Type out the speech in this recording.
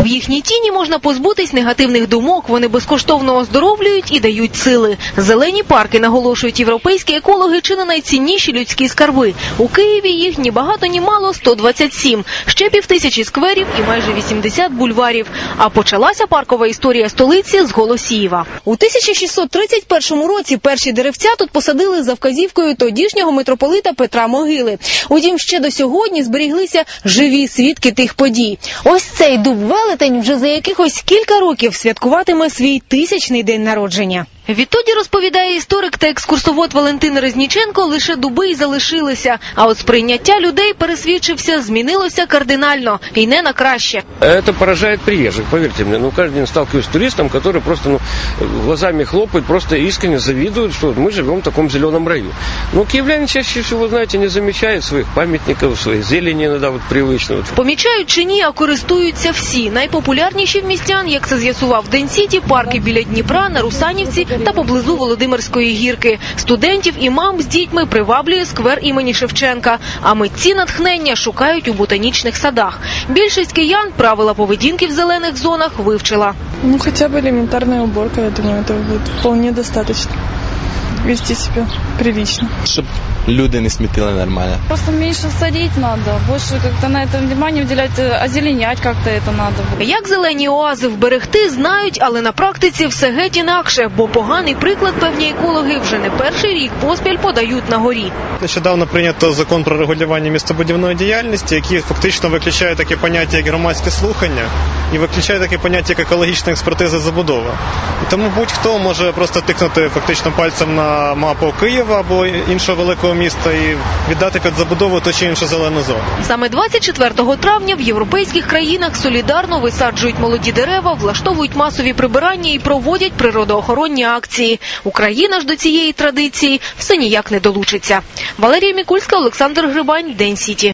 В їхній тіні можна позбутись негативних думок. Вони безкоштовно оздоровлюють і дають сили. Зелені парки наголошують європейські екологи чи не найцінніші людські скарби. У Києві їх ні багато, ні мало 127. Ще півтисячі скверів і майже 80 бульварів. А почалася паркова історія столиці з Голосіїва. У 1631 році перші деревця тут посадили за вказівкою тодішнього митрополита Петра Могили. Утім, ще до сьогодні зберіглися живі свідки тих подій. Ось цей дуб велетень вже за якихось кілька років святкуватиме свій тисячний день народження. Відтоді розповідає історик та екскурсовод Валентин Резніченко, лише дуби й залишилися. А от сприйняття людей пересвідчився, змінилося кардинально і не на краще. Это поражает приезжих, поверьте мне. Ну, каждый день сталкиваюсь с туристом, который просто ну, глазами хлопает, просто искренне завидует, что мы живем в таком зеленом раю. Но киевляне чаще всего, знаете, не замечают своих памятников, своей зелени иногда вот привычно. Вот. Помічають чи ні, а користуються всі. Найпопулярніші в містян, як це з'ясував День Сіті, парки біля Дніпра, на Русанівці та поблизу Володимирської гірки. Студентів і мам з дітьми приваблює сквер імені Шевченка. А митці натхнення шукають у ботанічних садах. Більшість киян правила поведінки в зелених зонах вивчила. Ну, хотя бы элементарная уборка, я думаю, этого будет вполне достаточно. Вести себя прилично. щоб люди не смітили нормально. Просто меньше садить надо, больше как-то на это внимание уделять, э, озеленять как-то это надо. Як зелені оази вберегти, знають, але на практиці все геть інакше, бо поганий приклад певні екологи вже не перший рік поспіль подають на горі. Нещодавно прийнято закон про регулювання містобудівної діяльності, який фактично виключає таке поняття як громадське слухання і виключає таке поняття як екологічна експертиза забудови. І тому будь-хто може просто тикнути фактично пальцем на мапу Києва або іншого великого міста і віддати під забудову ту чи іншу зелену зону. Саме 24 травня в європейських країнах солідарно висаджують молоді дерева, влаштовують масові прибирання і проводять природоохоронні акції. Україна ж до цієї традиції все ніяк не долучиться. Валерія Мікульська, Олександр Грибань, День Сіті.